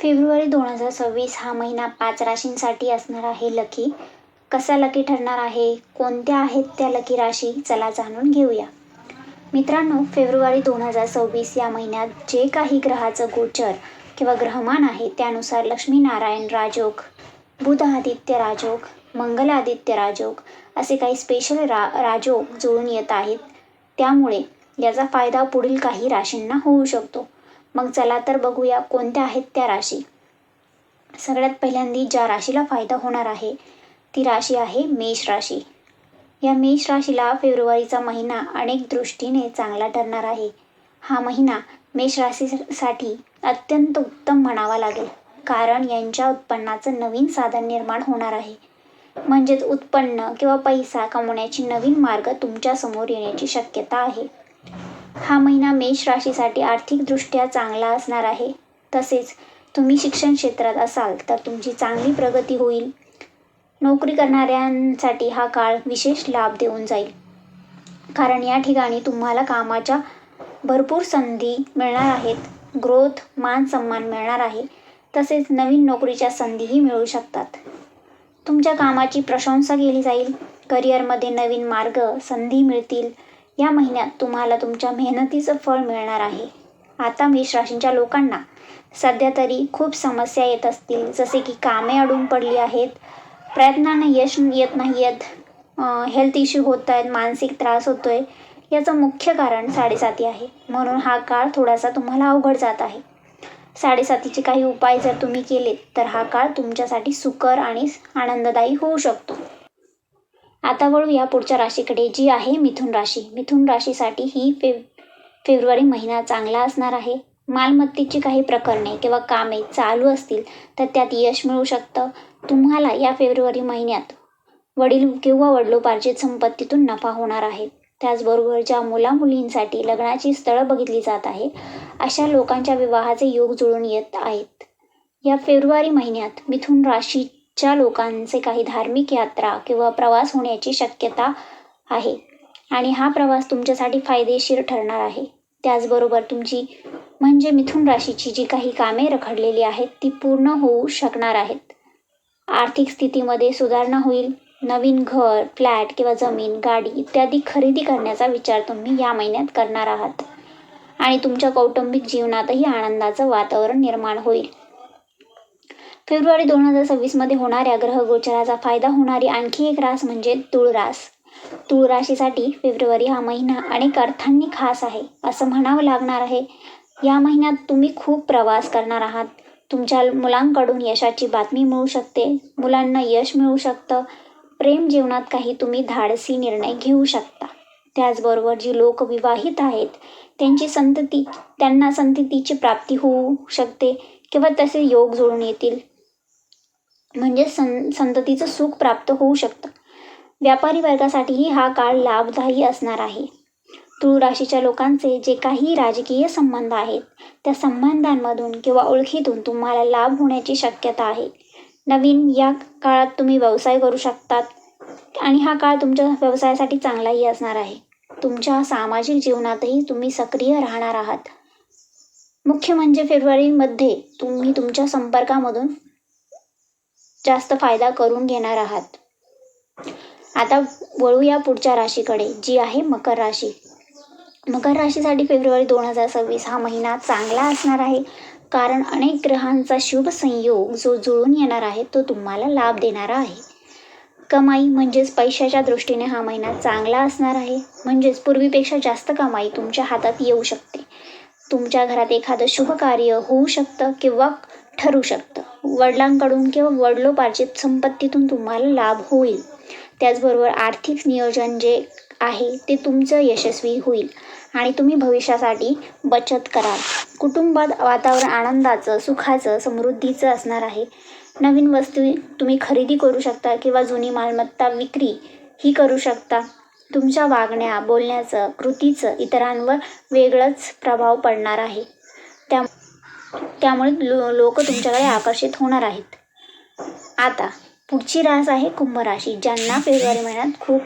February दोन हजार सव्वीस हा महिना पाच राशींसाठी असणार आहे लकी. कसा लकी ठरणार आहे? कोणत्या आहेत त्या लकी राशी? चला जाणून घेऊया. मित्रांनो फेब्रुवारी दोन हजार सव्वीस या महिन्यात जे काही ग्रहाचं गोचर किंवा ग्रहमान आहे त्यानुसार लक्ष्मीनारायण राजोग बुध आदित्य राजोग मंगल आदित्य राजोग असे काही स्पेशल रा राजोग जुळून येत आहेत. त्यामुळे याचा फायदा पुढील काही राशींना होऊ शकतो. मग चला तर बघूया कोणत्या आहेत त्या राशी. सगळ्यात पहिल्यांदी ज्या राशीला फायदा होणार आहे ती राशी आहे मेष राशी. या मेष राशीला फेब्रुवारीचा महिना अनेक दृष्टीने चांगला ठरणार आहे. हा महिना मेष राशीसाठी अत्यंत उत्तम म्हणावा लागेल कारण यांच्या उत्पन्नाचं नवीन साधन निर्माण होणार आहे. म्हणजेच उत्पन्न किंवा पैसा कमवण्याची नवीन मार्ग तुमच्यासमोर येण्याची शक्यता आहे. हा महिना मेष राशीसाठी आर्थिकदृष्ट्या चांगला असणार आहे. तसेच तुम्ही शिक्षण क्षेत्रात असाल तर तुमची चांगली प्रगती होईल. नोकरी करणाऱ्यांसाठी हा काळ विशेष लाभ देऊन जाईल. कारण या ठिकाणी तुम्हाला कामाच्या भरपूर संधी मिळणार आहेत. ग्रोथ मान सन्मान मिळणार आहे. तसेच नवीन नोकरीच्या संधीही मिळू शकतात. तुमच्या कामाची प्रशंसा केली जाईल. करिअरमध्ये नवीन मार्ग संधी मिळतील. या महिन्यात तुम्हाला तुमच्या मेहनतीचं फळ मिळणार आहे. आता मेष राशींच्या लोकांना सध्या तरी खूप समस्या येत असतील. जसे की कामे अडून पडली आहेत. प्रयत्नांना यश येत नाही आहेत हेल्थ इश्यू होत आहेत. मानसिक त्रास होतो आहे याचं मुख्य कारण साडेसाती आहे. म्हणून हा काळ थोडासा तुम्हाला अवघड जात आहे. साडेसातीचे काही उपाय जर तुम्ही केलेत तर हा काळ तुमच्यासाठी सुकर आणि आनंददायी होऊ शकतो. आता वळू या पुढच्या राशीकडे जी आहे मिथुन राशी. मिथुन राशीसाठी ही फेब फेब्रुवारी महिना चांगला असणार आहे. मालमत्तेची काही प्रकरणे किंवा कामे चालू असतील तर त्यात यश मिळू शकतं. तुम्हाला या फेब्रुवारी महिन्यात वडील किंवा वडिलोपार्जित संपत्तीतून नफा होणार आहे. त्याचबरोबर ज्या मुलामुलींसाठी लग्नाची स्थळं बघितली जात आहे अशा लोकांच्या विवाहाचे योग जुळून येत आहेत. या फेब्रुवारी महिन्यात मिथुन राशी च्या लोकांचे काही धार्मिक यात्रा किंवा प्रवास होण्याची शक्यता आहे. आणि हा प्रवास तुमच्यासाठी फायदेशीर ठरणार आहे. त्याचबरोबर तुमची म्हणजे मिथुन राशीची जी काही कामे रखडलेली आहेत ती पूर्ण होऊ शकणार आहेत. आर्थिक स्थितीमध्ये सुधारणा होईल. नवीन घर फ्लॅट किंवा जमीन गाडी इत्यादी खरेदी करण्याचा विचार तुम्ही या महिन्यात करणार आहात. आणि तुमच्या कौटुंबिक जीवनातही आनंदाचं वातावरण निर्माण होईल. फेब्रुवारी दोन हजार सव्वीसमध्ये होणाऱ्या ग्रहगोचराचा फायदा होणारी आणखी एक रास म्हणजे तुळरास. तुळराशीसाठी तुळ राशीसाठी फेब्रुवारी हा महिना अनेक अर्थांनी खास आहे असं म्हणावं लागणार आहे. या महिन्यात तुम्ही खूप प्रवास करणार आहात. तुमच्या मुलांकडून यशाची बातमी मिळू शकते मुलांना यश मिळू शकतं प्रेम जीवनात काही तुम्ही धाडसी निर्णय घेऊ शकता. त्याचबरोबर जी लोक विवाहित आहेत त्यांची संतती त्यांना संततीची प्राप्ती होऊ शकते किंवा तसे योग जुळून येतील. म्हणजे सं संततीचं सुख प्राप्त होऊ शकतं. व्यापारी वर्गासाठीही हा काळ लाभदायी असणार आहे. तुळ राशीच्या लोकांचे जे काही राजकीय संबंध आहेत त्या संबंधांमधून किंवा ओळखीतून तुम्हाला लाभ होण्याची शक्यता आहे. नवीन या काळात तुम्ही व्यवसाय करू शकतात आणि हा काळ तुमच्या व्यवसायासाठी चांगलाही असणार आहे. तुमच्या सामाजिक जीवनातही तुम्ही सक्रिय राहणार आहात. मुख्य म्हणजे फेब्रुवारीमध्ये तुम्ही तुमच्या संपर्कामधून जास्त फायदा करून घेणार आहात. आता वळूया पुढच्या राशीकडे जी आहे मकर राशी. मकर राशीसाठी फेब्रुवारी दोन हजार सव्वीस हा महिना चांगला असणार आहे. कारण अनेक ग्रहांचा शुभ संयोग जो जुळून येणार आहे तो तुम्हाला लाभ देणारा आहे. कमाई म्हणजेच पैशाच्या दृष्टीने हा महिना चांगला असणार आहे. म्हणजेच पूर्वीपेक्षा जास्त कमाई तुमच्या हातात येऊ शकते. तुमच्या घरात एखादं शुभ कार्य होऊ शकतं किंवा ठरू शकतं. वडिलांकडून किंवा वडिलोपार्जित संपत्तीतून तुम्हाला लाभ होईल. त्याचबरोबर आर्थिक नियोजन जे आहे ते तुमचं यशस्वी होईल आणि तुम्ही भविष्यासाठी बचत कराल. कुटुंबात वातावरण आनंदाचं सुखाचं समृद्धीचं असणार आहे. नवीन वस्तू तुम्ही खरेदी करू शकता किंवा जुनी मालमत्ता विक्री ही करू शकता. तुमच्या वागण्या बोलण्याचं कृतीचं इतरांवर वेगळंच प्रभाव पडणार आहे. त्या त्यामुळे लो लोक तुमच्याकडे आकर्षित होणार आहेत. आता पुढची रास आहे कुंभ राशी ज्यांना फेब्रुवारी महिन्यात खूप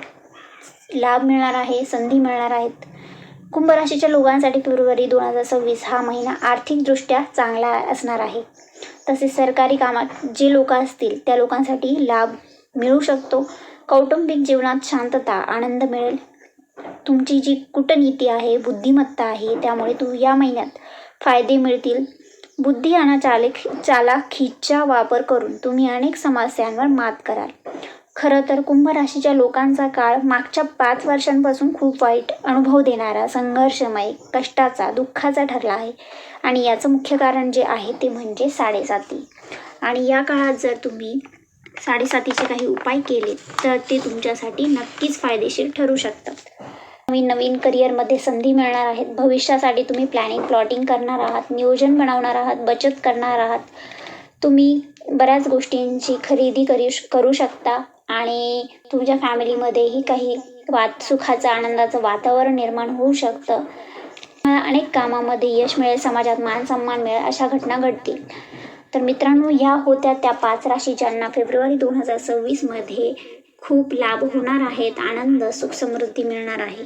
लाभ मिळणार आहे संधी मिळणार आहेत. कुंभ राशीच्या लोकांसाठी फेब्रुवारी दोन हजार सव्वीस हा महिना आर्थिकदृष्ट्या चांगला असणार आहे. तसेच सरकारी कामात जे लोक असतील त्या लोकांसाठी लाभ मिळू शकतो. कौटुंबिक जीवनात शांतता आनंद मिळेल. तुमची जी कूटनीती आहे बुद्धिमत्ता आहे त्यामुळे तू या महिन्यात फायदे मिळतील. बुद्धी आणि चालक चालाखीचा वापर करून तुम्ही अनेक समस्यांवर मात कराल. खरं तर कुंभ राशीच्या लोकांचा काळ मागच्या पाच वर्षांपासून खूप वाईट अनुभव देणारा संघर्षमय कष्टाचा दुःखाचा ठरला आहे. आणि याचं मुख्य कारण जे आहे ते म्हणजे साडेसाती. आणि या काळात जर तुम्ही साडेसातीचे काही उपाय केले तर ते तुमच्यासाठी नक्कीच फायदेशीर ठरू शकतात. नवीन नवीन करिअरमध्ये संधी मिळणार आहेत. भविष्यासाठी तुम्ही प्लॅनिंग प्लॉटिंग करणार आहात. नियोजन बनवणार आहात. बचत करणार आहात. तुम्ही बऱ्याच गोष्टींची खरेदी करू करू शकता आणि तुमच्या फॅमिलीमध्येही काही वात सुखाचं आनंदाचं वातावरण निर्माण होऊ शकतं. अनेक कामामध्ये यश मिळेल समाजात मान सन्मान मिळेल अशा घटना घडतील. तर मित्रांनो ह्या होत्या त्या पाच राशी ज्यांना फेब्रुवारी दोन हजार सव्वीसमध्ये खूप लाभ होणार आहेत आनंद सुख समृद्धी मिळणार आहे.